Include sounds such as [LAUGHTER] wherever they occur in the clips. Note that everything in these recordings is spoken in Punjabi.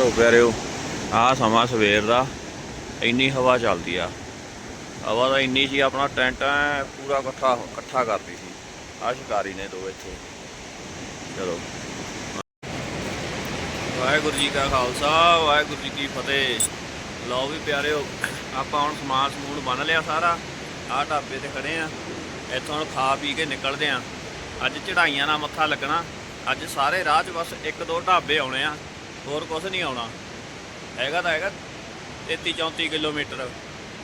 ਲੋ ਪਿਆਰਿਓ ਆਹ ਸਮਾਂ ਸਵੇਰ ਦਾ, ਇੰਨੀ ਹਵਾ ਚੱਲਦੀ ਆ। ਹਵਾ ਤਾਂ ਇੰਨੀ ਸੀ, ਆਪਣਾ ਟੈਂਟ ਪੂਰਾ ਇਕੱਠਾ ਇਕੱਠਾ ਕਰਦੀ ਸੀ। ਆਹ ਸ਼ਿਕਾਰੀ ਨੇ ਦੋ ਇੱਥੇ। ਚਲੋ। ਵਾਹਿਗੁਰੂ ਜੀ ਕਾ ਖਾਲਸਾ, ਵਾਹਿਗੁਰੂ ਜੀ ਕੀ ਫਤਿਹ। ਲਓ ਵੀ ਪਿਆਰਿਓ, ਆਪਾਂ ਹੁਣ ਸਮਾਨ ਸਮੂਨ ਬੰਨ ਲਿਆ ਸਾਰਾ। ਆਹ ਢਾਬੇ ਤੇ ਖੜੇ ਆ। ਇੱਥੋਂ ਹੁਣ ਖਾ ਪੀ ਕੇ ਨਿਕਲਦੇ ਆ। ਅੱਜ ਚੜਾਈਆਂ ਨਾਲ ਮੱਥਾ ਲੱਗਣਾ। ਅੱਜ ਸਾਰੇ ਰਾਹ 'ਚ ਬਸ ਇੱਕ ਦੋ ਢਾਬੇ ਆਉਣੇ ਆ। ਹੋਰ ਕੁਝ ਨਹੀਂ ਆਉਣਾ। ਹੈਗਾ ਤਾਂ ਹੈਗਾ 33 34 ਕਿਲੋਮੀਟਰ।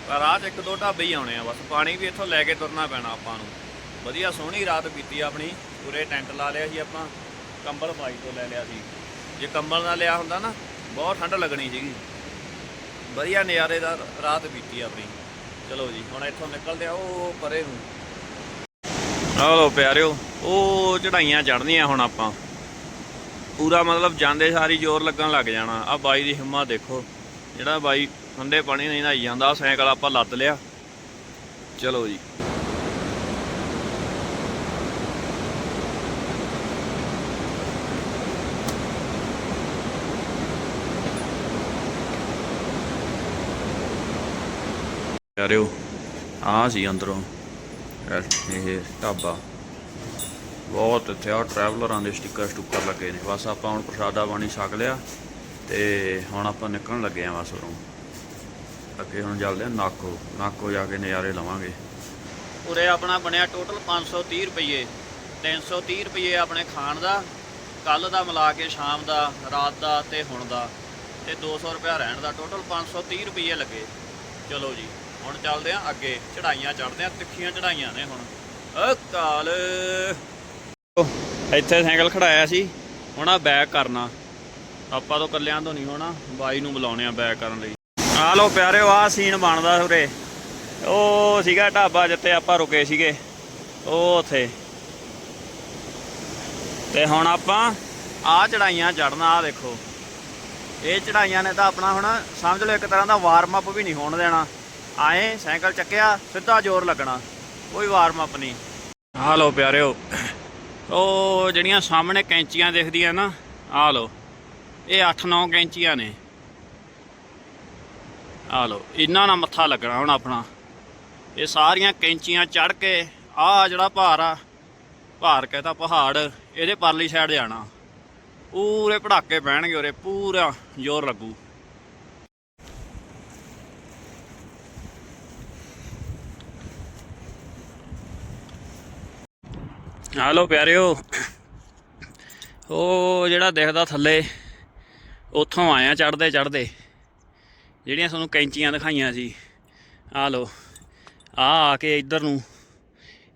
ਪਰ ਰਾਹ 'ਚ ਇੱਕ ਦੋ ਢਾਬੇ ਹੀ ਆਉਣੇ ਆ ਬਸ। ਪਾਣੀ ਵੀ ਇੱਥੋਂ ਲੈ ਕੇ ਤੁਰਨਾ ਪੈਣਾ ਆਪਾਂ ਨੂੰ। ਵਧੀਆ ਸੋਹਣੀ ਰਾਤ ਬੀਤੀ ਆਪਣੀ। ਪੂਰੇ ਟੈਂਟ ਲਾ ਲਿਆ ਸੀ ਆਪਾਂ। ਕੰਬਲ ਬਾਈ ਤੋਂ ਲੈ ਲਿਆ ਸੀ। ਜੇ ਕੰਬਲ ਨਾ ਲਿਆ ਹੁੰਦਾ ਨਾ, ਬਹੁਤ ਠੰਡ ਲੱਗਣੀ ਸੀਗੀ। ਵਧੀਆ ਨਜ਼ਾਰੇ ਦਾ ਰਾਤ ਬੀਤੀ ਆਪਣੀ। ਚਲੋ ਜੀ, ਹੁਣ ਇੱਥੋਂ ਨਿਕਲਦੇ ਆ ਉਹ ਪਰੇ ਨੂੰ। ਆਹ ਪਿਆਰਿਓ, ਉਹ ਚੜਾਈਆਂ ਚੜਨੀਆਂ ਹੁਣ ਆਪਾਂ। ਪੂਰਾ ਮਤਲਬ ਜਾਂਦੇ ਸਾਰੀ ਜ਼ੋਰ ਲੱਗਣ ਲੱਗ ਜਾਣਾ। ਆ ਬਾਈ ਦੀ ਹਿੰਮਤ ਦੇਖੋ। ਜਿਹੜਾ ਬਾਈ ਠੰਡੇ ਪਾਣੀ ਨਹੀਂ ਨਹਾਈ ਜਾਂਦਾ ਸਾਈਕਲ ਆਪਾਂ ਲੱਦ ਲਿਆ। ਚਲੋ ਜੀ। ਪਿਆਰਿਓ ਆ ਸੀ ਅੰਦਰੋਂ, ਇਹ ਢਾਬਾ। ਬਹੁਤ ਇੱਥੇ ਆ ਟਰੈਵਲਰਾਂ ਦੇ ਸਟicker ਸਟੁੱਕਰ ਲੱਗੇ ਨੇ। ਬਸ ਆਪਾਂ ਹੁਣ ਪ੍ਰਸ਼ਾਦਾ ਪਾਣੀ ਛਕ ਲਿਆ ਤੇ ਹੁਣ ਆਪਾਂ ਨਿਕਲਣ ਲੱਗੇ ਆ ਬਸ ਉਰੋਂ ਅੱਗੇ ਹੁਣ ਚੱਲਦੇ ਆ ਨਾਕੋ। ਨਾਕੋ ਜਾ ਕੇ ਨਜ਼ਾਰੇ ਲਵਾਂਗੇ। ਉਰੇ ਆਪਣਾ ਬਣਿਆ ਟੋਟਲ 530 ਰੁਪਏ 330 ਰੁਪਏ ਆਪਣੇ ਖਾਣ ਦਾ ਕੱਲ ਦਾ ਮਿਲਾ ਕੇ ਸ਼ਾਮ ਦਾ, ਰਾਤ ਦਾ ਤੇ ਹੁਣ ਦਾ। ਤੇ 200 ਰੁਪਇਆ ਰਹਿਣ ਦਾ ਟੋਟਲ 530 ਰੁਪਏ ਲੱਗੇ। ਚਲੋ ਜੀ, ਹੁਣ ਚੱਲਦੇ ਆ ਅੱਗੇ। ਚੜਾਈਆਂ ਚੜਦੇ ਆ, ਤਿੱਖੀਆਂ ਚੜਾਈਆਂ ਨੇ ਹੁਣ। ਅਕਾਲ! ਇੱਥੇ ਸਾਈਕਲ ਖੜਾਇਆ ਸੀ, ਹੁਣ ਆ ਬੈਕ ਕਰਨਾ। ਆਪਾਂ ਤੋਂ ਕੱਲਿਆਂ ਤੋਂ ਨਹੀਂ ਹੋਣਾ, ਬਾਈ ਨੂੰ ਬੁਲਾਉਣੇ ਆ ਬੈਕ ਕਰਨ ਲਈ। ਆ ਲੋ ਪਿਆਰਿਓ ਆ ਸੀਨ ਬਣਦਾ ਉਰੇ। ਉਹ ਸੀਗਾ ਢਾਬਾ ਜਿੱਥੇ ਆਪਾਂ ਰੁਕੇ ਸੀਗੇ, ਉਹ ਉਥੇ। ਤੇ ਹੁਣ ਆਪਾਂ ਆ ਚੜਾਈਆਂ ਚੜਨਾ ਆ ਦੇਖੋ। ਇਹ ਚੜਾਈਆਂ ਨੇ ਤਾਂ ਆਪਣਾ ਹੁਣ ਸਮਝ ਲਓ ਇੱਕ ਤਰ੍ਹਾਂ ਦਾ ਵਾਰਮ ਅਪ ਵੀ ਨਹੀਂ ਹੋਣ ਦੇਣਾ। ਆਏ ਸਾਈਕਲ ਚੱਕਿਆ, ਸਿੱਧਾ ਜ਼ੋਰ ਲੱਗਣਾ। ਕੋਈ ਵਾਰਮ ਅਪ ਨਹੀਂ। ਆ ਲਓ ਪਿਆਰਿਓ ਉਹ ਜਿਹੜੀਆਂ ਸਾਹਮਣੇ ਕੈਂਚੀਆਂ ਦਿਖਦੀਆਂ ਨਾ ਆ ਲਓ। ਇਹ 8-9 ਕੈਂਚੀਆਂ ਨੇ। ਆ ਲਓ, ਇਹਨਾਂ ਨਾਲ ਮੱਥਾ ਲੱਗਣਾ ਹੁਣ ਆਪਣਾ। ਇਹ ਸਾਰੀਆਂ ਕੈਂਚੀਆਂ ਚੜ ਕੇ ਆ ਜਿਹੜਾ ਭਾਰ ਆ, ਭਾਰ ਕਹਿੰਦਾ ਪਹਾੜ, ਇਹਦੇ ਪਰਲੀ ਸਾਈਡ ਜਾਣਾ। ਪੂਰੇ ਪੜਾਕੇ ਪੈਣਗੇ ਉਰੇ, ਪੂਰਾ ਜ਼ੋਰ ਲੱਗੂ। ਹਾਲੋ ਪਿਆਰਿਓ। ਉਹ ਜਿਹੜਾ ਦਿਖਦਾ ਥੱਲੇ, ਉੱਥੋਂ ਆਇਆ ਚੜਦੇ ਚੜਦੇ ਜਿਹੜੀਆਂ ਤੁਹਾਨੂੰ ਕੈਂਚੀਆਂ ਦਿਖਾਈਆਂ ਸੀ। ਆ ਲੋ ਆ ਆ ਕੇ ਇੱਧਰ ਨੂੰ।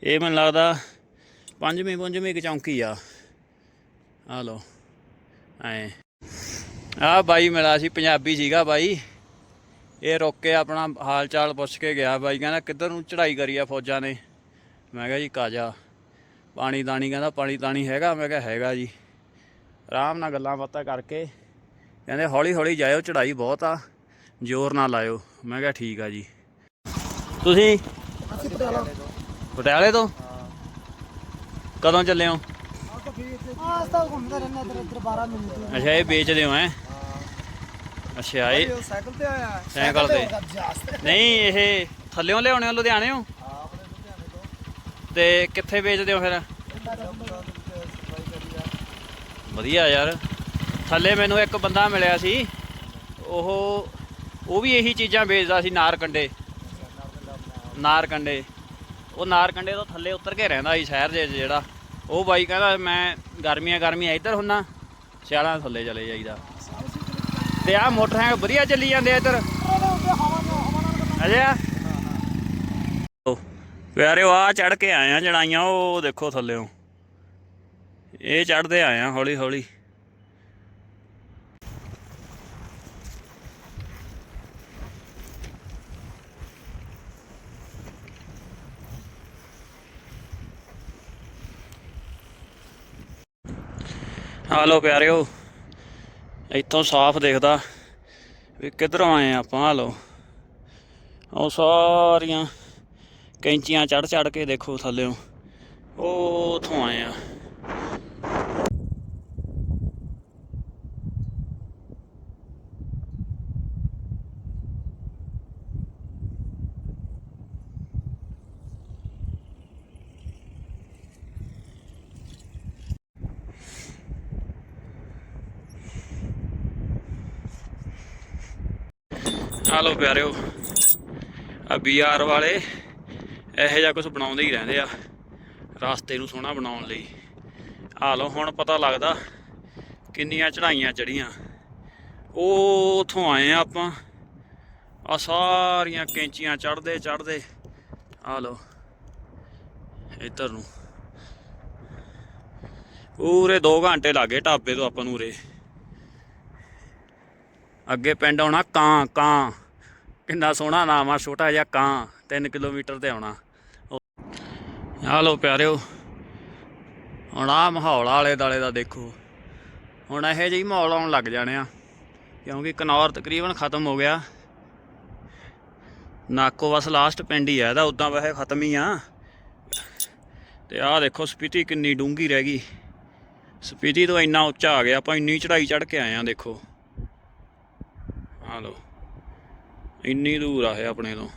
ਇਹ ਮੈਨੂੰ ਲੱਗਦਾ ਪੰਜਵੀਂ ਪੰਜਵੀਂ ਕਿ ਚੌਂਕੀ ਆ। ਆ ਲੋ ਐ। ਆ ਬਾਈ ਮਿਲਾ ਸੀ, ਪੰਜਾਬੀ ਸੀਗਾ ਬਾਈ। ਇਹ ਰੁੱਕ ਕੇ ਆਪਣਾ ਹਾਲ ਚਾਲ ਪੁੱਛ ਕੇ ਗਿਆ ਬਾਈ, ਕਹਿੰਦਾ ਕਿੱਧਰ ਨੂੰ ਚੜਾਈ ਕਰੀ ਆ ਫੌਜਾਂ ਨੇ? ਮੈਂ ਕਿਹਾ ਜੀ ਕਾਜਾ। ਪਾਣੀ ਦਾਣੀ ਕਹਿੰਦਾ ਪਾਣੀ ਤਾਣੀ ਹੈਗਾ? ਮੈਂ ਕਿਹਾ ਹੈਗਾ ਜੀ। ਆਰਾਮ ਨਾਲ ਗੱਲਾਂ ਬਾਤਾਂ ਕਰਕੇ ਕਹਿੰਦੇ ਹੌਲੀ ਹੌਲੀ ਜਾਇਓ ਚੜਾਈ ਬਹੁਤ ਆ ਜ਼ੋਰ ਨਾ ਲਾਇਓ। ਮੈਂ ਕਿਹਾ ਠੀਕ ਆ ਜੀ। ਤੁਸੀਂ? ਪਟਿਆਲਾ ਤੋਂ? ਕਦੋਂ ਚੱਲੇ ਹੋ? ਆਹ ਤਾਂ ਘੁੰਮਦੇ ਰਹਿੰਦੇ ਇੱਧਰ ਇੱਧਰ 12 ਮਿੰਟ ਅੱਛਾ ਇਹ ਵੇਚਦੇ ਹੋ ਐ ਅੱਛਾ ਇਹ ਸਾਈਕਲ ਤੇ ਆਇਆ। ਸਾਈਕਲ ਤੇ। ਨਹੀਂ ਇਹ ਥੱਲਿਓਂ ਲਿਆਉਣੇ ਹੋ ਲੁਧਿਆਣਿਓਂ ਤੇ ਕਿੱਥੇ ਵੇਚਦੇ ਹੋ ਫਿਰ? ਵਧੀਆ ਯਾਰ। ਥੱਲੇ ਮੈਨੂੰ ਇੱਕ ਬੰਦਾ ਮਿਲਿਆ ਸੀ। ਉਹ ਉਹ ਵੀ ਇਹੀ ਚੀਜ਼ਾਂ ਵੇਚਦਾ ਸੀ ਨਾਰ ਕੰਡੇ ਨਾਰ ਕੰਡੇ ਉਹ ਨਾਰ ਕੰਡੇ ਤੋਂ ਥੱਲੇ ਉਤਰ ਕੇ ਰਹਿੰਦਾ ਸੀ ਸ਼ਹਿਰ ਦੇ ਜਿਹੜਾ। ਉਹ ਬਾਈ ਕਹਿੰਦਾ, ਮੈਂ ਗਰਮੀਆਂ ਗਰਮੀਆਂ ਇੱਧਰ ਹੁੰਨਾ। ਸਿਆਲਾਂ ਥੱਲੇ ਚਲੇ ਜਾਈਦਾ। ਤੇ ਆਹ ਮੋਟਰਸਾਈਕਲ ਵਧੀਆ ਚੱਲੀ ਜਾਂਦੇ ਆ ਇੱਧਰ। ਅਜਿਆ ਪਿਆਰਿਓ ਆ ਚੜ ਕੇ ਆਏ ਆ ਚੜਾਈਆਂ ਉਹ ਦੇਖੋ ਥੱਲੇੋਂ ਇਹ ਚੜਦੇ ਆਏ ਆ ਹੌਲੀ ਹੌਲੀ ਹਾਲੋ ਪਿਆਰਿਓ, ਇੱਥੋਂ ਸਾਫ਼ ਦਿਖਦਾ ਵੀ ਕਿੱਧਰੋਂ ਆਏ ਆ ਆਪਾਂ ਹਾਲੋ ਉਹ ਸਾਰੀਆਂ ਕੈਂਚੀਆਂ ਚੜ ਚੜ ਕੇ ਦੇਖੋ ਥੱਲੇੋਂ। ਉਹ ਉਥੋਂ ਆਏ ਆ। ਆ ਲੋ ਪਿਆਰਿਓ ਆ ਬੀਆਰ ਵਾਲੇ। ਇਹੋ ਜਿਹਾ ਕੁਝ ਬਣਾਉਂਦੇ ਹੀ ਰਹਿੰਦੇ ਆ, ਰਸਤੇ ਨੂੰ ਸੋਹਣਾ ਬਣਾਉਣ ਲਈ। ਆ ਲਓ, ਹੁਣ ਪਤਾ ਲੱਗਦਾ ਕਿੰਨੀਆਂ ਚੜਾਈਆਂ ਚੜੀਆਂ ਉਹ ਉਥੋਂ ਆਏ ਆ ਆਪਾਂ ਆ ਸਾਰੀਆਂ ਕੈਂਚੀਆਂ ਚੜਦੇ ਚੜਦੇ ਆ ਲਓ, ਇੱਧਰ ਨੂੰ। ਪੂਰੇ 2 ਘੰਟੇ ਲੱਗੇ ਢਾਬੇ ਤੋਂ ਆਪਾਂ ਨੂੰ ਉਰੇ। ਅੱਗੇ ਪਿੰਡ ਆਉਣਾ ਕਾਂ ਕਾਂ। ਕਿੰਨਾ ਸੋਹਣਾ ਨਾਮ ਆ, ਛੋਟਾ ਜਿਹਾ ਕਾਂ 3 ਕਿਲੋਮੀਟਰ ਤੇ ਆਉਣਾ। ਆ ਲੋ ਪਿਆਰਿਓ, ਹੁਣ ਆ ਮਾਹੌਲ ਆਲੇ ਦਾਲੇ ਦਾ ਦੇਖੋ। ਹੁਣ ਇਹੋ ਜਿਹੀ ਮਾਹੌਲ ਆਉਣ ਲੱਗ ਜਾਣੇ ਆ, ਕਿਉਂਕਿ ਕਨੌਰ ਤਕਰੀਬਨ ਖਤਮ ਹੋ ਗਿਆ। ਨਾਕੋ ਬਸ ਲਾਸਟ ਪਿੰਡ ਹੀ ਆ, ਇਹਦਾ ਉਦਾਂ ਵੈਸੇ ਖਤਮ ਹੀ ਆ। ਤੇ ਆਹ ਦੇਖੋ ਸਪੀਤੀ ਕਿੰਨੀ ਡੂੰਗੀ ਰਹਿ ਗਈ। ਸਪੀਤੀ ਤੋਂ ਇੰਨਾ ਉੱਚਾ ਆ ਗਿਆ, ਆਪਾਂ ਇੰਨੀ ਚੜਾਈ ਚੜ ਕੇ ਆਏ ਆ, ਦੇਖੋ। ਆ ਲੋ ਇੰਨੀ ਦੂਰ ਆ ਇਹ ਆਪਣੇ ਤੋਂ।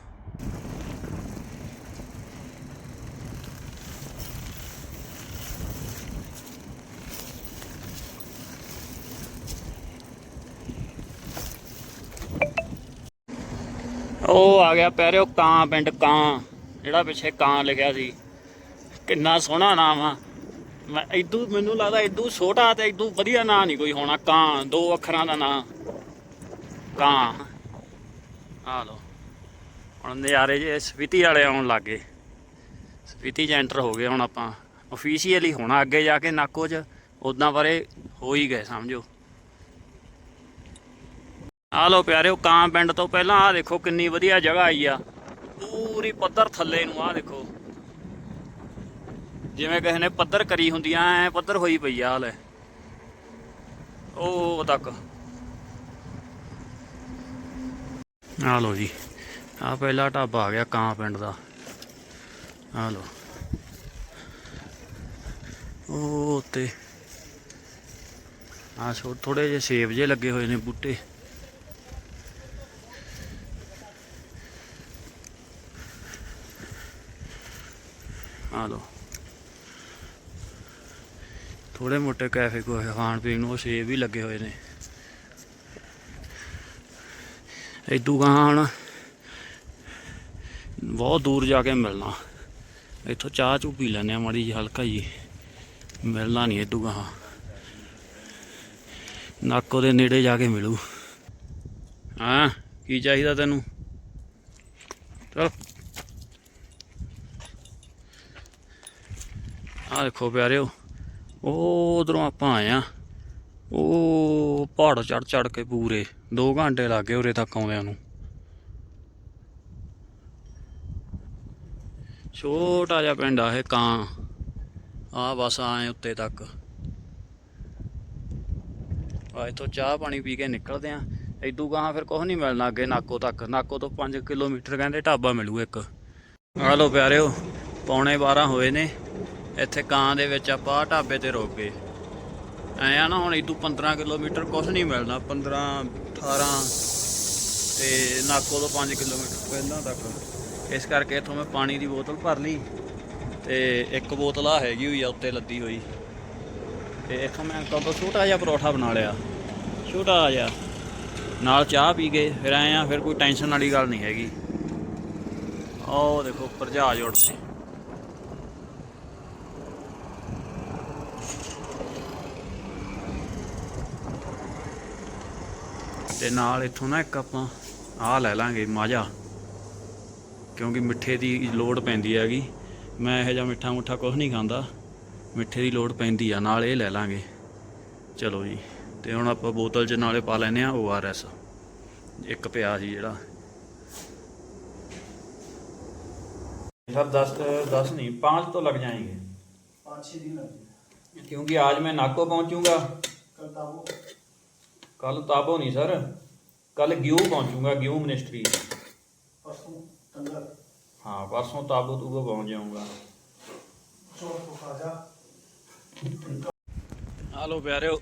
ਉਹ ਆ ਗਿਆ ਪੈਰਿਓ ਕਾਂ, ਪਿੰਡ ਕਾਂ, ਜਿਹੜਾ ਪਿੱਛੇ ਕਾਂ ਲਿਖਿਆ ਸੀ। ਕਿੰਨਾ ਸੋਹਣਾ ਨਾਮ ਆ। ਮੈਂ ਇਦੂ, ਮੈਨੂੰ ਲੱਗਦਾ ਇਦੂ ਛੋਟਾ ਤੇ ਇਦੂ ਵਧੀਆ ਨਾਂ ਨਹੀਂ ਕੋਈ ਹੋਣਾ। ਕਾਂ, ਦੋ ਅੱਖਰਾਂ ਦਾ ਨਾਂ। ਕਾਂ। ਆ ਲੋ ਹੁਣ ਨਜ਼ਾਰੇ ਜੇ ਸਪੀਤੀ ਵਾਲੇ ਆਉਣ ਲੱਗੇ ਸਪੀਤੀ ਚ ਐਂਟਰ ਹੋ ਗਏ ਹੁਣ ਆਪਾਂ। ਅਫੀਸ਼ੀਅਲੀ ਹੋਣਾ ਅੱਗੇ ਜਾ ਕੇ ਨਾਕੋ ਚ। ਉਦਾਂ ਬਾਰੇ ਹੋ ਹੀ ਗਏ, ਸਮਝੋ। ਆ ਲੋ ਪਿਆਰਿਓ, ਕਾਂ ਪਿੰਡ ਤੋਂ ਪਹਿਲਾਂ ਆ ਦੇਖੋ ਕਿੰਨੀ ਵਧੀਆ ਜਗ੍ਹਾ ਆਈ ਆ। ਪੂਰੀ ਪੱਧਰ ਥੱਲੇ ਨੂੰ ਆ ਦੇਖੋ। ਜਿਵੇਂ ਕਿਸੇ ਨੇ ਪੱਧਰ ਕਰੀ ਹੁੰਦੀਆਂ ਐ ਪੱਧਰ ਹੋਈ ਪਈ ਆ ਲੈ ਉਹ ਤੱਕ। ਆ ਲਓ ਜੀ ਆ ਪਹਿਲਾ ਢਾਬਾ ਆ ਗਿਆ ਕਾਂ ਪਿੰਡ ਦਾ। ਆ ਲਓ। ਉਹ ਤੇ ਆ ਛੋਟੇ ਥੋੜੇ ਜਿਹੇ ਸੇਬ ਜੇ ਲੱਗੇ ਹੋਏ ਨੇ ਬੂਟੇ। ਆ ਲੋ ਥੋੜੇ ਮੋਟੇ ਕੈਫੇ ਕੋ ਖਾਣ ਪੀਣ ਨੂੰ, ਉਹ ਸੇਬ ਵੀ ਲੱਗੇ ਹੋਏ ਨੇ। ਇਦੂ ਗਾਣ ਬਹੁਤ ਦੂਰ ਜਾ ਕੇ ਮਿਲਣਾ। ਇੱਥੋਂ ਚਾਹ ਚੂ ਪੀ ਲੈਣੇ ਆ ਮਾੜੀ ਜਿਹੀ, ਹਲਕਾ ਜੀ। ਮਿਲਣਾ ਨਹੀਂ ਇਦੂ ਗਾਂ ਨਾਕੋ ਦੇ ਨੇੜੇ ਜਾ ਕੇ ਮਿਲੂ। ਹਾਂ? ਕੀ ਚਾਹੀਦਾ ਤੈਨੂੰ? ਆ ਦੇਖੋ ਪਿਆਰਿਓ ਉਹ ਉਧਰੋਂ ਆਪਾਂ ਆਏ ਆ। ਉਹ ਪਹਾੜ ਚੜ ਚੜ ਕੇ ਪੂਰੇ 2 ਘੰਟੇ ਲੱਗ ਗਏ ਉਰੇ ਤੱਕ ਆਉਂਦਿਆਂ ਨੂੰ। ਛੋਟਾ ਜਿਹਾ ਪਿੰਡ ਆ ਇਹ ਕਾਂ। ਆ ਬਸ ਆਏ ਉੱਤੇ ਤੱਕ। ਆ ਇੱਥੋਂ ਚਾਹ ਪਾਣੀ ਪੀ ਕੇ ਨਿਕਲਦੇ ਆ। ਇਦੂ ਗਾਂ ਫਿਰ ਕੁਝ ਨਹੀਂ ਮਿਲਣਾ ਅੱਗੇ ਨਾਕੋ ਤੱਕ। ਨਾਕੋ ਤੋਂ 5 ਕਿਲੋਮੀਟਰ ਕਹਿੰਦੇ ਢਾਬਾ ਮਿਲੂ ਇੱਕ। ਆ ਲੋ ਪਿਆਰਿਓ, ਪੌਣੇ 12 ਹੋਏ ਨੇ। ਇੱਥੇ ਕਾਂ ਦੇ ਵਿੱਚ ਆਪਾਂ ਆਹ ਢਾਬੇ ਤੇ ਰੁਕ ਗਏ। ਐ ਆ ਨਾ ਹੁਣ ਇਦੂ 15 ਕਿਲੋਮੀਟਰ ਕੁਝ ਨਹੀਂ ਮਿਲਣਾ 15 18 ਤੇ ਨਾਕੋ ਤੋਂ 5 ਕਿਲੋਮੀਟਰ ਪਹਿਲਾਂ ਤੱਕ। ਇਸ ਕਰਕੇ ਇੱਥੋਂ ਮੈਂ ਪਾਣੀ ਦੀ ਬੋਤਲ ਭਰ ਲਈ ਤੇ ਇੱਕ ਬੋਤਲ ਆ ਹੈਗੀ ਹੋਈ ਆ ਉੱਤੇ ਲੱਦੀ ਹੋਈ। ਤੇ ਇੱਥੋਂ ਮੈਂ ਅੰਕਲ ਤੋਂ ਛੋਟਾ ਜਿਹਾ ਪਰੌਠਾ ਬਣਾ ਲਿਆ। ਛੋਟਾ ਜਿਹਾ। ਨਾਲ ਚਾਹ ਪੀ ਗਏ ਫਿਰ ਆਏ ਆ, ਫਿਰ ਕੋਈ ਟੈਨਸ਼ਨ ਵਾਲੀ ਗੱਲ ਨਹੀਂ ਹੈਗੀ। ਉਹ ਦੇਖੋ ਉੱਪਰ ਜਹਾਜ਼ ਉੱਡਦੇ ਤੇ ਨਾਲ ਇੱਥੋਂ ਨਾ ਇੱਕ ਆਪਾਂ ਆਹ ਲੈ ਲਾਂਗੇ ਮਾਝਾ ਕਿਉਂਕਿ ਮਿੱਠੇ ਦੀ ਲੋੜ ਪੈਂਦੀ ਹੈਗੀ ਮੈਂ ਇਹੋ ਜਿਹਾ ਮਿੱਠਾ ਮੁੱਠਾ ਕੁਝ ਨਹੀਂ ਖਾਂਦਾ ਮਿੱਠੇ ਦੀ ਲੋੜ ਪੈਂਦੀ ਆ ਨਾਲ ਇਹ ਲੈ ਲਾਂਗੇ ਚਲੋ ਜੀ ਤੇ ਹੁਣ ਆਪਾਂ ਬੋਤਲ 'ਚ ਨਾਲੇ ਪਾ ਲੈਨੇ ਆ ORS ਇੱਕ ਪਿਆ ਸੀ ਜਿਹੜਾ ਸਰ 10 10 नहीं पाँच तो लग जाएंगे पाँच छः दिन लगे क्योंकि आज मैं नाको पहुंचूंगा कल ताबो ਕੱਲ ਤਾਬੋ ਨਹੀਂ ਸਰ। ਕੱਲ ਗਿਉ ਪਹੁੰਚੂਗਾ ਗਿਉ ਮਿਨਿਸਟਰੀ ਪਰਸੋਂ ਤੰਦਰ ਹਾਂ ਪਰਸੋਂ ਤਾਬੋ ਤੂਬੋ ਪਹੁੰਚ ਜਾਊਂਗਾ। ਹਲੋ ਪਿਆਰਿਓ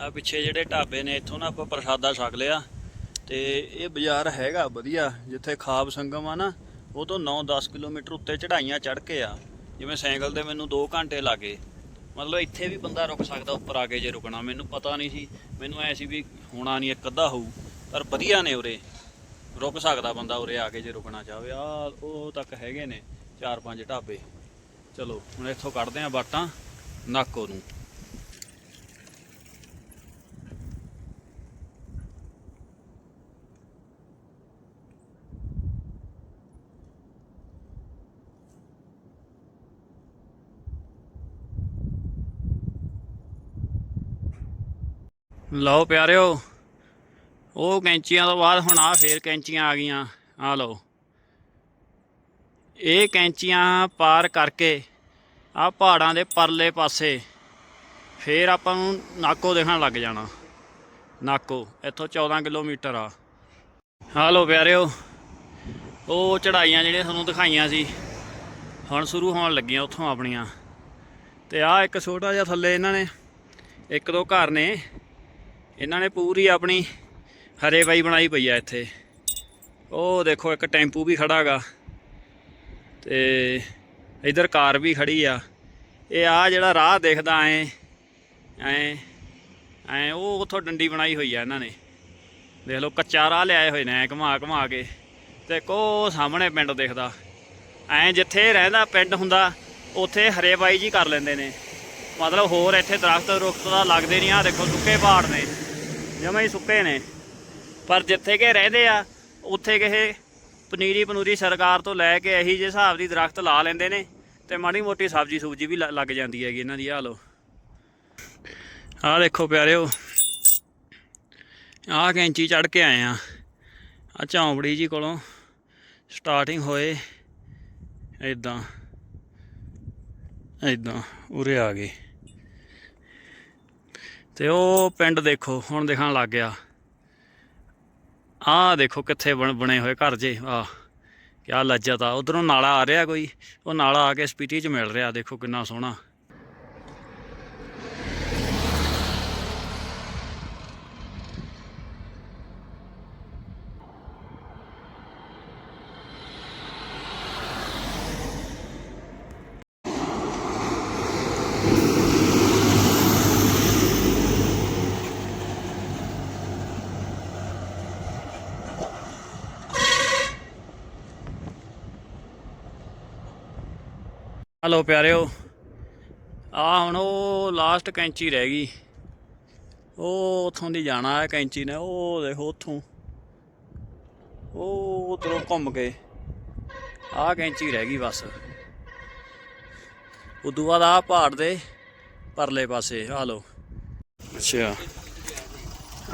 ਆ ਪਿੱਛੇ ਜਿਹੜੇ ਢਾਬੇ ਨੇ ਇੱਥੋਂ ਨਾ ਆਪਾਂ ਪ੍ਰਸ਼ਾਦਾ ਛਕ ਲਿਆ। ਤੇ ਇਹ ਬਾਜ਼ਾਰ ਹੈਗਾ ਵਧੀਆ ਜਿੱਥੇ ਖਾਬ ਸੰਗਮ ਆ ਨਾ ਉਹ ਤੋਂ 9-10 ਕਿਲੋਮੀਟਰ ਉੱਤੇ ਚੜਾਈਆਂ ਚੜ ਕੇ ਆ। ਜਿਵੇਂ ਸਾਈਕਲ ਤੇ ਮੈਨੂੰ 2 ਘੰਟੇ ਲੱਗੇ। ਮਤਲਬ ਇੱਥੇ ਵੀ ਬੰਦਾ ਰੁਕ ਸਕਦਾ, ਉੱਪਰ ਆ ਕੇ ਜੇ ਰੁਕਣਾ। ਮੈਨੂੰ ਪਤਾ ਨਹੀਂ ਸੀ, ਮੈਨੂੰ ਐ ਸੀ ਵੀ ਹੋਣਾ ਨਹੀਂ, ਇੱਕ ਅੱਧਾ ਹੋਊ। ਪਰ ਵਧੀਆ ਨੇ ਉਰੇ। ਰੁਕ ਸਕਦਾ ਬੰਦਾ ਉਰੇ ਆ ਕੇ ਜੇ ਰੁਕਣਾ ਚਾਹਵੇ। ਆ, ਉਹ ਤੱਕ ਹੈਗੇ ਨੇ ਚਾਰ ਪੰਜ ਢਾਬੇ। ਚਲੋ, ਹੁਣ ਇੱਥੋਂ ਕੱਢਦੇ ਆ ਬਾਟਾਂ, ਨਾਕੋ ਨੂੰ ਲਓ ਪਿਆਰਿਓ, ਉਹ ਕੈਂਚੀਆਂ ਤੋਂ ਬਾਅਦ ਹੁਣ ਆ ਫੇਰ ਕੈਂਚੀਆਂ ਆ ਗਈਆਂ। ਆ ਲਓ। ਇਹ ਕੈਂਚੀਆਂ ਪਾਰ ਕਰਕੇ ਆ ਪਹਾੜਾਂ ਦੇ ਪਰਲੇ ਪਾਸੇ ਫੇਰ ਆਪਾਂ ਨੂੰ ਨਾਕੋ ਦੇਖਣ ਲੱਗ ਜਾਣਾ। ਨਾਕੋ, ਇੱਥੋਂ 14 ਕਿਲੋਮੀਟਰ ਆ। ਆ ਲਓ ਪਿਆਰਿਓ, ਉਹ ਚੜਾਈਆਂ ਜਿਹੜੀਆਂ ਤੁਹਾਨੂੰ ਦਿਖਾਈਆਂ ਸੀ, ਹੁਣ ਸ਼ੁਰੂ ਹੋਣ ਲੱਗੀਆਂ ਉੱਥੋਂ ਆਪਣੀਆਂ। ਤੇ ਆ ਇੱਕ ਛੋਟਾ ਜਿਹਾ ਥੱਲੇ ਇਹਨਾਂ ਨੇ, ਇੱਕ ਦੋ ਘਰ ਨੇ। ਇਹਨਾਂ ਨੇ ਪੂਰੀ ਆਪਣੀ ਹਰੇ ਬਾਈ ਬਣਾਈ ਪਈ ਆ ਇੱਥੇ। ਉਹ ਦੇਖੋ, ਇੱਕ ਟੈਂਪੂ ਵੀ ਖੜਾਗਾ ਤੇ ਇਧਰ ਕਾਰ ਵੀ ਖੜੀ ਆ। ਇਹ ਆ ਜਿਹੜਾ ਰਾਹ ਦੇਖਦਾ ਐ ਐ ਐ, ਉਹ ਉਥੋਂ ਡੰਡੀ ਬਣਾਈ ਹੋਈ ਆ ਇਹਨਾਂ ਨੇ। ਦੇਖ ਲਓ, ਕੱਚਾ ਰਾਹ ਲਿਆਏ ਹੋਏ ਨੇ, ਐ ਘੁਮਾ ਘੁਮਾ ਕੇ। ਤੇ ਕੋ ਸਾਹਮਣੇ ਪਿੰਡ ਦਿਖਦਾ। ਐ ਜਿੱਥੇ ਰਹਿੰਦਾ ਪਿੰਡ ਹੁੰਦਾ, ਉੱਥੇ ਹਰੇ ਬਾਈ ਜੀ ਕਰ ਲੈਂਦੇ ਨੇ। ਮਤਲਬ ਹੋਰ ਇੱਥੇ ਦਰਖਤ ਰੁੱਖ ਤਾਂ ਲੱਗਦੇ ਨਹੀਂ ਆ ਦੇਖੋ, ਸੁੱਕੇ ਪਹਾੜ ਨੇ। ਜਮਾਂ ਹੀ ਸੁੱਕੇ ਨੇ। ਪਰ ਜਿੱਥੇ ਕਿ ਰਹਿੰਦੇ ਆ, ਉੱਥੇ ਕਿਸੇ ਪਨੀਰੀ ਪਨੂਰੀ ਸਰਕਾਰ ਤੋਂ ਲੈ ਕੇ ਇਹੀ ਜਿਹੇ ਹਿਸਾਬ ਦੀ ਦਰਖਤ ਲਾ ਲੈਂਦੇ ਨੇ ਤੇ ਮਾੜੀ ਮੋਟੀ ਸਬਜ਼ੀ ਸੂਬਜੀ ਵੀ ਲ- ਲੱਗ ਜਾਂਦੀ ਹੈਗੀ ਇਹਨਾਂ ਦੀ ਆ ਲੋ ਆਹ ਦੇਖੋ ਪਿਆਰਿਓ, ਆਹ ਕੈਂਚੀ ਚੜ ਕੇ ਆਏ ਆ। ਆ ਝੌਂਪੜੀ ਜੀ ਕੋਲੋਂ ਸਟਾਰਟਿੰਗ ਹੋਏ ਇਦਾਂ ਇਦਾਂ ਉਰੇ ਆ ਗਏ। ਤੇ ਉਹ ਪਿੰਡ ਦੇਖੋ, ਹੁਣ ਦਿਖਣ ਲੱਗ ਗਿਆ। ਆਹ ਦੇਖੋ ਕਿੱਥੇ ਬਣ, ਬਣੇ ਹੋਏ ਘਰ ਜੇ, ਆਹ। ਕਿਆ ਲੱਜਤ ਆ ਉਧਰੋਂ ਨਾਲਾ ਆ ਰਿਹਾ ਕੋਈ, ਉਹ ਨਾਲਾ ਆ ਕੇ ਸਪੀਟੀ 'ਚ ਮਿਲ ਰਿਹਾ, ਦੇਖੋ ਕਿੰਨਾ ਸੋਹਣਾ। ਹਲੋ ਪਿਆਰਿਓ। ਆ ਹੁਣ ਉਹ ਲਾਸਟ ਕੈਂਚੀ ਰਹਿ ਗਈ। ਉਹ ਉਥੋਂ ਦੀ ਜਾਣਾ ਹੈ ਕੈਂਚੀ ਨੇ, ਉਹ ਦੇਖੋ ਉਥੋਂ। ਉਹ ਉਧਰੋਂ ਘੁੰਮ ਕੇ ਆਹ ਕੈਂਚੀ ਰਹਿ ਗਈ ਬਸ। ਉਦੋਂ ਬਾਅਦ ਆਹ ਪਹਾੜ ਦੇ ਪਰਲੇ ਪਾਸੇ ਆ ਲੋ ਅੱਛਾ।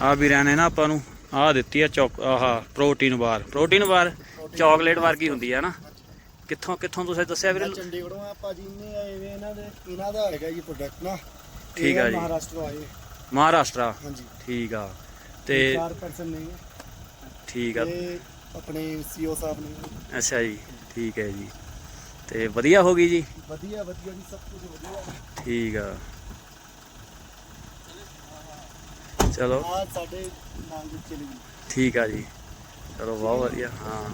ਆ ਵੀਰਾਂ ਨੇ ਨਾ ਆਪਾਂ ਨੂੰ। ਆਹ ਦਿੱਤੀ ਆ ਚੌਕ, ਆਹ protein bar protein bar chocolate ਵਰਗੀ ਹੁੰਦੀ ਹੈ ਨਾ। ਕਿੱਥੋਂ ਕਿੱਥੋਂ ਤੁਸੀਂ ਦੱਸਿਆ ਵੀਰੇ? ਚੰਡੀਗੜ੍ਹੋਂ ਆ ਭਾਜੀ ਨੇ ਆਏ ਵੇ ਇਹਨਾਂ ਦੇ ਇਹਨਾਂ ਦਾ ਹੈਗਾ ਜੀ ਪ੍ਰੋਡਕਟ ਨਾ। ਠੀਕ ਆ ਜੀ। ਮਹਾਰਾਸ਼ਟਰ ਆਏ ਮਹਾਰਾਸ਼ਟਰਾ ਹਾਂਜੀ। ਠੀਕ ਆ। ਤੇ ਚਾਰ ਪਰਸਨ ਨੇ। ਠੀਕ ਆ। ਆਪਣੇ ਸੀਓ ਸਾਹਿਬ ਨੇ। ਅੱਛਾ ਜੀ ਠੀਕ ਹੈ ਜੀ। ਤੇ ਵਧੀਆ ਹੋ ਗਈ ਜੀ? ਵਧੀਆ ਵਧੀਆ ਜੀ ਸਭ ਕੁਝ ਵਧੀਆ। ਠੀਕ ਆ। ਚਲੋ। ਸਾਡੇ ਨਾਲ ਚਲੀ। ਗਈ ਠੀਕ ਆ ਜੀ। ਚਲੋ ਬਹੁਤ ਵਧੀਆ। ਹਾਂ।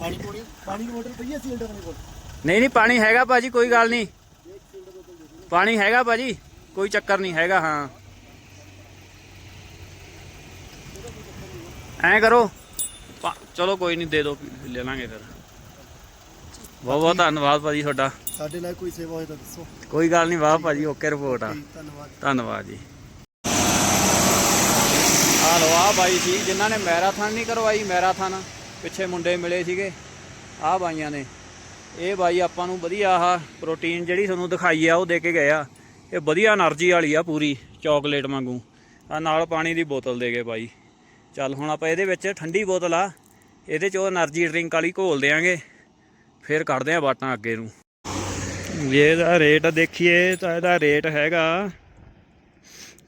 ਪਾਣੀ ਪੂਣੀ ਪਾਣੀ ਦੀ ਮੋਟਰ ਪਈ ਹੈ ਸੀਲਡ ਆਪਣੇ ਕੋਲ? ਨਹੀਂ ਨਹੀਂ ਪਾਣੀ ਹੈਗਾ ਭਾਜੀ ਕੋਈ ਗੱਲ ਨਹੀਂ। ਪਾਣੀ ਹੈਗਾ ਭਾਜੀ ਕੋਈ ਚੱਕਰ ਨਹੀਂ ਹੈਗਾ ਹਾਂ। ਐਂ ਕਰੋ। ਚਲੋ ਕੋਈ ਨਹੀਂ ਦੇ ਦਿਓ ਲੈ ਲਾਂਗੇ ਫਿਰ। ਬਹੁਤ ਬਹੁਤ ਧੰਨਵਾਦ ਭਾਜੀ ਤੁਹਾਡਾ। ਸਾਡੇ ਨਾਲ ਕੋਈ ਸੇਵਾ ਹੋਏ ਤਾਂ ਦੱਸੋ। ਕੋਈ ਗੱਲ ਨਹੀਂ ਵਾਹ ਭਾਜੀ ਓਕੇ ਰਿਪੋਰਟ ਆ। ਧੰਨਵਾਦ। ਧੰਨਵਾਦ ਜੀ। ਆ ਲੋ ਆ ਬਾਈ ਸੀ ਜਿਨ੍ਹਾਂ ਨੇ ਮੈਰਾਥਨ ਨਹੀਂ ਕਰਵਾਈ ਮੈਰਾਥਨ। ਪਿੱਛੇ ਮੁੰਡੇ ਮਿਲੇ ਸੀਗੇ, ਆਹ ਬਾਈਆਂ ਨੇ। ਇਹ ਬਾਈ ਆਪਾਂ ਨੂੰ ਵਧੀਆ ਆਹ ਪ੍ਰੋਟੀਨ ਜਿਹੜੀ ਤੁਹਾਨੂੰ ਦਿਖਾਈ ਆ, ਉਹ ਦੇ ਕੇ ਗਏ ਆ। ਇਹ ਵਧੀਆ એનર્ਜੀ ਵਾਲੀ ਆ ਪੂਰੀ ਚਾਕਲੇਟ ਵਾਂਗੂ। ਆ ਨਾਲ ਪਾਣੀ ਦੀ ਬੋਤਲ ਦੇ ਕੇ ਬਾਈ। ਚੱਲ ਹੁਣ ਆਪਾਂ ਇਹਦੇ ਵਿੱਚ ਠੰਡੀ ਬੋਤਲ ਆ, ਇਹਦੇ 'ਚ ਉਹ એનર્ਜੀ ਡਰਿੰਕ ਵਾਲੀ ਘੋਲ ਦੇਾਂਗੇ ਫਿਰ ਕੱਢਦੇ ਆ ਬਾਟਾਂ ਅੱਗੇ ਨੂੰ। ਇਹਦਾ ਰੇਟ ਦੇਖੀਏ ਤਾਂ ਇਹਦਾ ਰੇਟ ਹੈਗਾ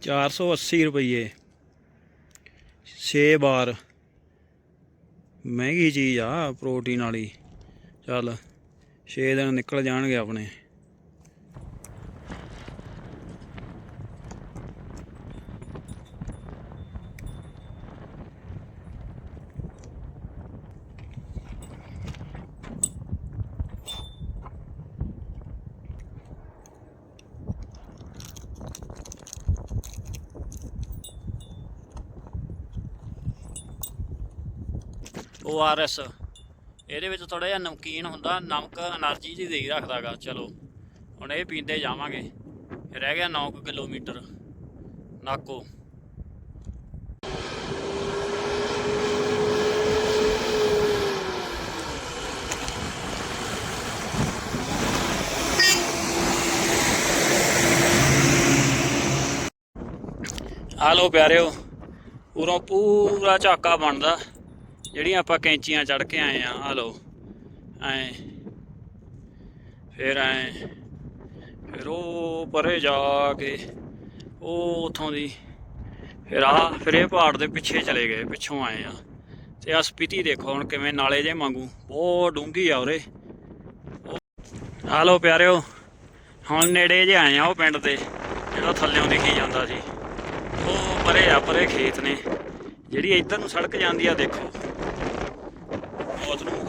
480 ਰੁਪਏ 6 ਬਾਰ। ਮਹਿੰਗੀ ਚੀਜ਼ ਆ ਪ੍ਰੋਟੀਨ ਵਾਲੀ। ਚੱਲ 6 ਦਿਨ ਨਿਕਲ ਜਾਣਗੇ ਆਪਣੇ। ਆਰਐਸ ਇਹਦੇ ਵਿੱਚ ਥੋੜਾ ਜਿਹਾ ਨਮਕੀਨ ਹੁੰਦਾ, ਨਮਕ એનર્ਜੀ ਦੀ ਦੇਈ ਰੱਖਦਾਗਾ, ਚਲੋ। ਹੁਣ ਇਹ ਪੀਂਦੇ ਜਾਵਾਂਗੇ। ਰਹਿ ਗਿਆ 9 ਕਿਲੋਮੀਟਰ। ਨਾਕੋ। ਆਲੋ ਲੋ ਪਿਆਰਿਓ, ਉਰੋਂ ਪੂਰਾ ਝਾਕਾ ਬਣਦਾ। ਜਿਹੜੀਆਂ ਆਪਾਂ ਕੈਂਚੀਆਂ ਚੜ ਕੇ ਆਏ ਆ ਆ ਲੋ ਐ। ਫਿਰ ਐ। ਫਿਰ ਉਹ ਪਰੇ ਜਾ ਕੇ ਉਹ ਉਥੋਂ ਦੀ ਫਿਰ ਆ ਫਿਰ ਇਹ ਪਹਾੜ ਦੇ ਪਿੱਛੇ ਚਲੇ ਗਏ, ਪਿੱਛੋਂ ਆਏ ਆ ਤੇ ਆ ਸਪੀਤੀ ਦੇਖੋ ਹੁਣ ਕਿਵੇਂ ਨਾਲੇ ਜੇ ਵਾਂਗੂ। ਬਹੁਤ ਡੂੰਗੀ ਆ ਉਰੇ। ਆ ਲੋ ਪਿਆਰਿਓ, ਹੁਣ ਨੇੜੇ ਜੇ ਆਏ ਆ ਉਹ ਪਿੰਡ ਦੇ, ਜਿਹੜਾ ਥੱਲਿਓਂ ਦਿਖੀ ਜਾਂਦਾ ਸੀ। ਉਹ ਪਰੇ ਆ, ਪਰੇ ਖੇਤ ਨੇ। ਜਿਹੜੀ ਇੱਧਰ ਨੂੰ ਸੜਕ ਜਾਂਦੀ ਆ, ਦੇਖੋ।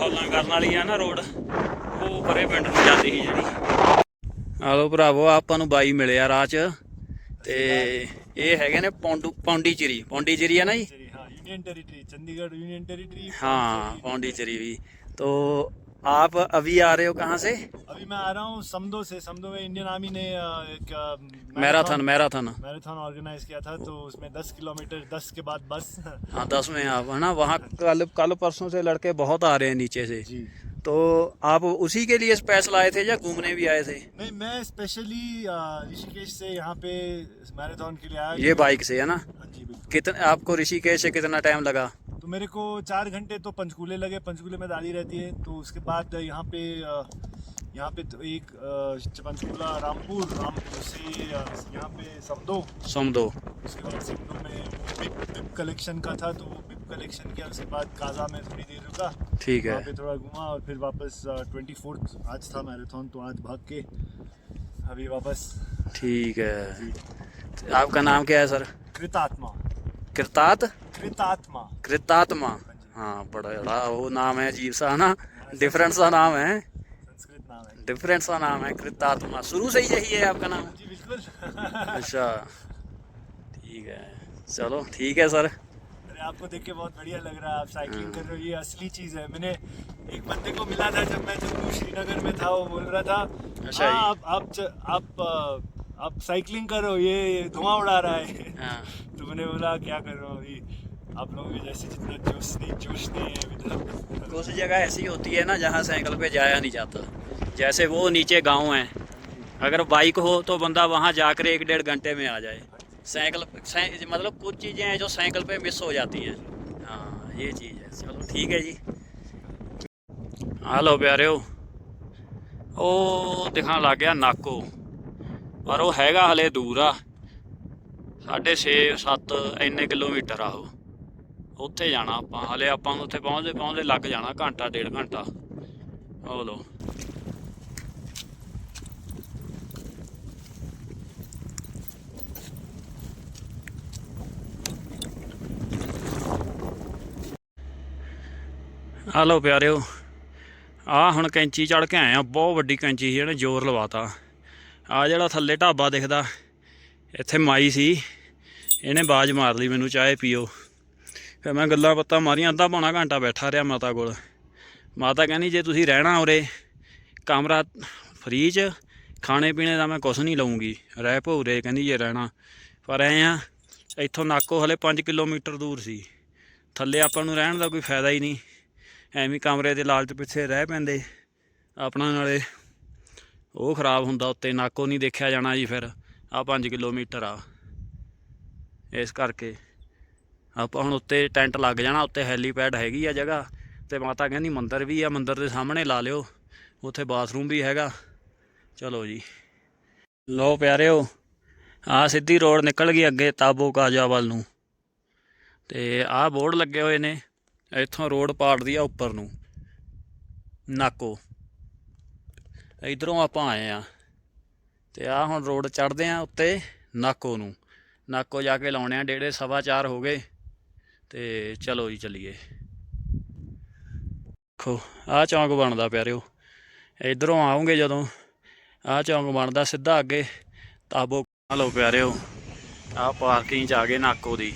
ਹੌਲਾਂ ਕਰਨ ਵਾਲੀ ਆ ਨਾ ਰੋਡ ਉਹ ਪਰੇ ਪਿੰਡ ਨੂੰ ਜਾਂਦੀ ਸੀ ਜਿਹੜੀ। ਆਲੋ ਭਰਾਵੋ ਆਪਾਂ ਨੂੰ ਬਾਈ ਮਿਲਿਆ ਰਾਹ 'ਚ ਤੇ ਇਹ ਹੈਗੇ ਨੇ ਪੌਂਡੂ ਪੌਂਡੀਚਰੀ ਪੌਂਡੀਚਰੀ ਆ ਨਾ ਜੀ? ਹਾਂ union territory Chandigarh union territory ਹਾਂ ਪੌਂਡੀਚਰੀ ਵੀ। ਤੋ आप अभी आ रहे हो कहाँ से? अभी मैं आ रहा हूँ समदो से। समदो में इंडियन आर्मी ने एक मैराथन मैराथन मैराथन। ऑर्गेनाइज किया था तो उसमें 10 किलोमीटर 10 के बाद बस। [LAUGHS] हाँ दस में आप है ना? वहाँ कल कल परसों से लड़के बहुत आ रहे हैं नीचे से। जी। तो आप उसी के लिए स्पेशल आए थे या घूमने भी आए थे? नहीं मैं स्पेशली ऋषिकेश से यहाँ पे मैराथन के लिए आया। ये बाइक से है ना? हाँ जी बिल्कुल। कितने आपको ऋषिकेश से कितना टाइम लगा? तो मेरे को चार घंटे तो पंचकूले लगे पंचकूले में दादी रहती है तो उसके बाद यहाँ पे यहाँ पे तो एक पंचकूला रामपुर रामपुर से यहाँ पे समदो। समदो। उसके बाद सिंधु में पिप पिप कलेक्शन का था तो वो पिप कलेक्शन किया उसके बाद काजा में थोड़ी देर रुका। ठीक है। पे थोड़ा घुमा और फिर वापस ट्वेंटी फोर्थ आज था मैराथन तो आज भाग के अभी वापस। ठीक है। आपका नाम क्या है सर? कृतात्मा। कृतात? कृतात्मा। कृतात्मा। हाँ बड़ा बड़ा वो नाम है अजीब सा ना? डिफरेंट सा नाम है। है। डिफरेंट सा नाम है कृतात्मा। शुरू से ही यही है आपका नाम। जी बिल्कुल। अच्छा। ठीक है। चलो ठीक है सर। अरे आपको देख के बहुत बढ़िया लग रहा है। आप साइकिलिंग कर रहे हो ये असली चीज़ है। मैंने एक बंदे को मिला था जब मैं जम्मू श्रीनगर में था वो बोल रहा था अच्छा, "हाँ, आप आप आप आप साइकिलिंग करो ये धुआँ उड़ा रहा है। हाँ। [LAUGHS] तो मैंने बोला क्या कर रहा हूँ अभी? आप लोग जैसे जितना जोश नहीं जोश नहीं है इधर [LAUGHS] कुछ जगह ऐसी होती है ना जहाँ साइकिल पे जाया नहीं जाता। जैसे वो नीचे गाँव है। अगर बाइक हो तो बंदा वहाँ जाकर एक डेढ़ घंटे में आ जाए। साइकिल मतलब कुछ चीज़ें हैं जो साइकिल पे मिस हो जाती हैं। हाँ ये चीज़ है। चलो ठीक है जी। हाँ, हेलो प्यारे ओ दिखा ला गया नाको। ਪਰ ਉਹ ਹੈਗਾ ਹਲੇ ਦੂਰ ਆ। ਸਾਢੇ 6 7 ਇੰਨੇ ਕਿਲੋਮੀਟਰ ਆ ਉਹ। ਉੱਥੇ ਜਾਣਾ ਆਪਾਂ, ਹਲੇ ਆਪਾਂ ਨੂੰ ਉੱਥੇ ਪਹੁੰਚਦੇ ਪਹੁੰਚਦੇ ਲੱਗ ਜਾਣਾ ਘੰਟਾ, ਡੇਢ ਘੰਟਾ। ਹੋ ਲੋ ਆ ਲੋ ਪਿਆਰਿਓ ਆ ਹੁਣ ਕੈਂਚੀ ਚੜ ਕੇ ਆਏ ਆ, ਬਹੁਤ ਵੱਡੀ ਕੈਂਚੀ ਸੀ, ਇਹਨੇ ਜ਼ੋਰ ਲਵਾਤਾ। ਆ ਜਿਹੜਾ ਥੱਲੇ ਢਾਬਾ ਦਿਖਦਾ, ਇੱਥੇ ਮਾਈ ਸੀ, ਇਹਨੇ ਬਾਜ ਮਾਰ ਲਈ ਮੈਨੂੰ, ਚਾਹੇ ਪੀਓ। ਫਿਰ ਮੈਂ ਗੱਲਾਂ ਪੱਤਾ ਮਾਰੀਆਂ, ਅੱਧਾ ਪੌਣਾ ਘੰਟਾ ਬੈਠਾ ਰਿਹਾ ਮਾਤਾ ਕੋਲ। ਮਾਤਾ ਕਹਿੰਦੀ, ਜੇ ਤੁਸੀਂ ਰਹਿਣਾ ਉਰੇ, ਕਮਰਾ ਫ੍ਰੀ 'ਚ, ਖਾਣੇ ਪੀਣੇ ਦਾ ਮੈਂ ਕੁਛ ਨਹੀਂ ਲਵਾਂਗੀ ਰਹਿ ਭੋਰੇ ਕਹਿੰਦੀ ਜੇ ਰਹਿਣਾ। ਪਰ ਐ ਆ, ਇੱਥੋਂ ਨਾਕੋ ਹਲੇ 5 ਕਿਲੋਮੀਟਰ ਦੂਰ ਸੀ। ਥੱਲੇ ਆਪਾਂ ਨੂੰ ਰਹਿਣ ਦਾ ਕੋਈ ਫਾਇਦਾ ਹੀ ਨਹੀਂ। ਐਵੇਂ ਕਮਰੇ ਦੇ ਲਾਲਚ ਪਿੱਛੇ ਰਹਿ ਪੈਂਦੇ। ਆਪਣਾ ਨਾਲੇ ਉਹ ਖਰਾਬ ਹੁੰਦਾ, ਉੱਤੇ ਨਾਕੋ ਨਹੀਂ ਦੇਖਿਆ ਜਾਣਾ ਜੀ ਫਿਰ। ਆ 5 ਕਿਲੋਮੀਟਰ ਆ। ਇਸ ਕਰਕੇ ਆਪਾਂ ਹੁਣ ਉੱਤੇ ਟੈਂਟ ਲੱਗ ਜਾਣਾ, ਉੱਤੇ ਹੈਲੀਪੈਡ ਹੈਗੀ ਆ ਜਗ੍ਹਾ। ਤੇ ਮਾਤਾ ਕਹਿੰਦੀ ਮੰਦਰ ਵੀ ਆ, ਮੰਦਰ ਦੇ ਸਾਹਮਣੇ ਲਾ ਲਿਓ। ਉੱਥੇ ਬਾਥਰੂਮ ਵੀ ਹੈਗਾ। ਚਲੋ ਜੀ। ਲੋ ਪਿਆਰਿਓ ਆ ਸਿੱਧੀ ਰੋਡ ਨਿਕਲ ਗਈ ਅੱਗੇ ਤਾਬੋ ਕਾਜਾ ਵੱਲ ਨੂੰ। ਤੇ ਆਹ ਬੋਰਡ ਲੱਗੇ ਹੋਏ ਨੇ, ਇੱਥੋਂ ਰੋਡ ਪਾੜਦੀ ਆ ਉੱਪਰ ਨੂੰ। ਨਾਕੋ। ਇਧਰੋਂ ਆਪਾਂ ਆਏ ਆ। ਤੇ ਆ ਹੁਣ ਰੋਡ ਚੜਦੇ ਆ ਉੱਤੇ ਨਾਕੋ ਨੂੰ। ਨਾਕੋ ਜਾ ਕੇ ਲਾਉਣੇ ਆ, ਡੇਢੇ ਸਵਾ ਚਾਰ ਹੋ ਗਏ। ਤੇ ਚਲੋ ਜੀ ਚੱਲੀਏ। ਦੇਖੋ ਆ ਚੌਂਕ ਬਣਦਾ ਪਿਆਰਿਓ। ਇਧਰੋਂ ਆਉਂਗੇ ਜਦੋਂ ਆ ਚੌਂਕ ਬਣਦਾ ਸਿੱਧਾ ਅੱਗੇ। ਤਾਬੋ ਹਲੋ ਪਿਆਰਿਓ ਆ ਪਾਰਕਿੰਗ ਚ ਆ ਗਏ ਨਾਕੋ ਦੀ।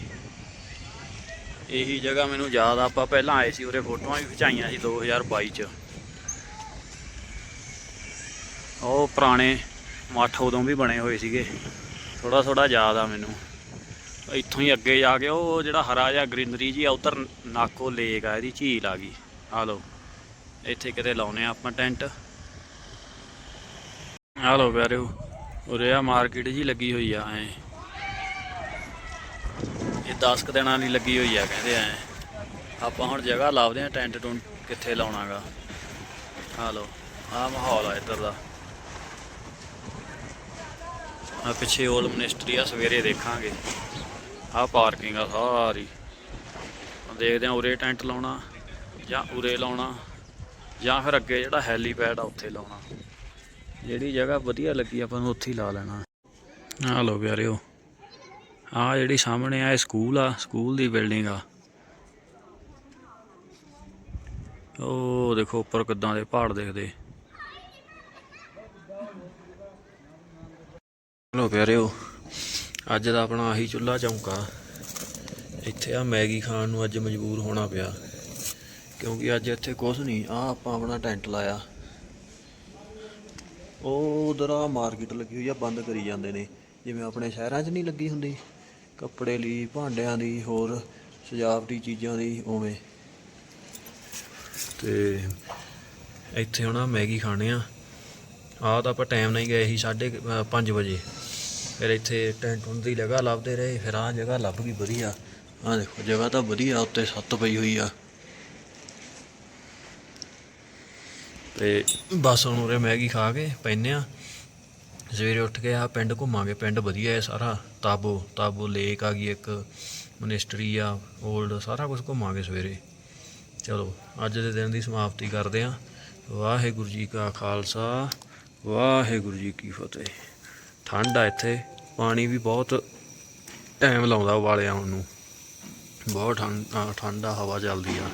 ਇਹੀ ਜਗ੍ਹਾ ਮੈਨੂੰ ਯਾਦ ਆ, ਆਪਾਂ ਪਹਿਲਾਂ ਆਏ ਸੀ, ਉਰੇ ਫੋਟੋਆਂ ਵੀ ਖਿਚਾਈਆਂ ਸੀ 2022 ਚ। ਉਹ ਪੁਰਾਣੇ ਮੱਠ ਉਦੋਂ ਵੀ ਬਣੇ ਹੋਏ ਸੀਗੇ। ਥੋੜਾ ਥੋੜਾ ਯਾਦ ਆ ਮੈਨੂੰ। ਇੱਥੋਂ ਹੀ ਅੱਗੇ ਜਾ ਕੇ ਉਹ ਜਿਹੜਾ ਹਰਾ ਜਿਹਾ ਗ੍ਰੀਨਰੀ ਜੀ ਆ, ਉਧਰ ਨਾਕੋ ਲੇਕ ਆ, ਇਹਦੀ ਝੀਲ ਆ ਗਈ। ਆ ਲਓ, ਇੱਥੇ ਕਿਤੇ ਲਾਉਨੇ ਆ ਆਪਾਂ ਟੈਂਟ। ਆ ਲਓ ਪਿਆਰਿਓ, ਉਰੇ ਆ ਮਾਰਕੀਟ ਜੀ ਲੱਗੀ ਹੋਈ ਆ, ਐ। ਇਹ 10 ਕੁ ਦਿਨਾਂ ਦੀ ਲੱਗੀ ਹੋਈ ਆ, ਕਹਿੰਦੇ ਐ। ਆਪਾਂ ਹੁਣ ਜਗ੍ਹਾ ਲੱਭਦੇ ਆ, ਟੈਂਟ ਟੁੰਟ ਕਿੱਥੇ ਲਾਉਣਾਗਾ। ਆ ਲਓ ਆ ਮਾਹੌਲ ਆ ਇੱਧਰ ਦਾ। ਆ ਪਿੱਛੇ ਓਲ ਮਿਨਿਸਟਰੀ ਆ, ਸਵੇਰੇ ਦੇਖਾਂਗੇ। ਆ ਪਾਰਕਿੰਗ ਆ ਸਾਰੀ। ਦੇਖਦੇ ਆ ਉਰੇ ਟੈਂਟ ਲਾਉਣਾ ਜਾਂ ਉਰੇ ਲਾਉਣਾ ਜਾਂ ਫਿਰ ਅੱਗੇ ਜਿਹੜਾ ਹੈਲੀਪੈਡ ਆ ਉੱਥੇ ਲਾਉਣਾ। ਜਿਹੜੀ ਜਗ੍ਹਾ ਵਧੀਆ ਲੱਗੀ ਆਪਾਂ ਨੂੰ ਉੱਥੇ ਹੀ ਲਾ ਲੈਣਾ। ਆ ਲਓ ਪਿਆਰਿਓ ਆ ਜਿਹੜੀ ਸਾਹਮਣੇ ਆ, ਇਹ ਸਕੂਲ ਆ ਸਕੂਲ ਦੀ ਬਿਲਡਿੰਗ ਆ। ਉਹ ਦੇਖੋ ਉੱਪਰ ਕਿੱਦਾਂ ਦੇ ਪਹਾੜ ਦੇਖਦੇ। ਲੋ ਪਿਆਰਿਓ, ਅੱਜ ਦਾ ਆਪਣਾ ਆਹੀ ਚੁੱਲਾ ਚੌਂਕਾ। ਇੱਥੇ ਆ ਮੈਗੀ ਖਾਣ ਨੂੰ ਅੱਜ ਮਜਬੂਰ ਹੋਣਾ ਪਿਆ, ਕਿਉਂਕਿ ਅੱਜ ਇੱਥੇ ਕੁਝ ਨਹੀਂ ਆ ਆਪਾਂ ਆਪਣਾ ਟੈਂਟ ਲਾਇਆ। ਉਹ ਉਧਰ ਆ ਮਾਰਕੀਟ ਲੱਗੀ ਹੋਈ ਆ, ਬੰਦ ਕਰੀ ਜਾਂਦੇ ਨੇ। ਜਿਵੇਂ ਆਪਣੇ ਸ਼ਹਿਰਾਂ 'ਚ ਨਹੀਂ ਲੱਗੀ ਹੁੰਦੀ, ਕੱਪੜੇ ਲਈ, ਭਾਂਡਿਆਂ ਦੀ, ਹੋਰ ਸਜਾਵਟੀ ਚੀਜ਼ਾਂ ਦੀ, ਉਵੇਂ। ਤੇ ਇੱਥੇ ਹੁਣ ਆਹ ਮੈਗੀ ਖਾਣੇ ਆ। ਆਹ ਤਾਂ ਆਪਾਂ ਟਾਈਮ ਨਹੀਂ ਗਏ ਸੀ 5:30 ਵਜੇ। ਫਿਰ ਇੱਥੇ ਟੈਂਟ ਹੁੰਦੀ ਦੀ ਜਗ੍ਹਾ ਲੱਭਦੇ ਰਹੇ, ਫਿਰ ਆਹ ਜਗ੍ਹਾ ਲੱਭ ਗਈ ਵਧੀਆ। ਆਹ ਦੇਖੋ, ਜਗ੍ਹਾ ਤਾਂ ਵਧੀਆ, ਉੱਤੇ ਛੱਤ ਪਈ ਹੋਈ ਆ। ਤੇ ਬਸ ਹੁਣ ਉਰੇ ਮੈਗੀ ਖਾ ਕੇ ਪੈਨੇ ਆ। ਸਵੇਰੇ ਉੱਠ ਕੇ ਆ ਪਿੰਡ ਘੁੰਮਾਂਗੇ, ਪਿੰਡ ਵਧੀਆ ਹੈ ਸਾਰਾ। ਤਾਬੋ ਤਾਬੋ ਲੇਕ ਆ ਗਈ ਇੱਕ, ਮਨਿਸਟਰੀ ਆ 올ਡ ਸਾਰਾ ਕੁਝ ਘੁੰਮਾਂਗੇ ਸਵੇਰੇ। ਚਲੋ, ਅੱਜ ਦੇ ਦਿਨ ਦੀ ਸਮਾਪਤੀ ਕਰਦੇ ਆ। ਵਾਹਿਗੁਰੂ ਜੀ ਕਾ ਖਾਲਸਾ, ਵਾਹਿਗੁਰੂ ਜੀ ਕੀ ਫਤਿਹ। ਠੰਡ ਆ ਇੱਥੇ, ਪਾਣੀ ਵੀ ਬਹੁਤ ਟਾਈਮ ਲਾਉਂਦਾ ਉਬਾਲੇ ਆਉਣ ਨੂੰ। ਬਹੁਤ ਠੰਡ ਠੰਡਾ ਹਵਾ ਚੱਲਦੀ ਆ।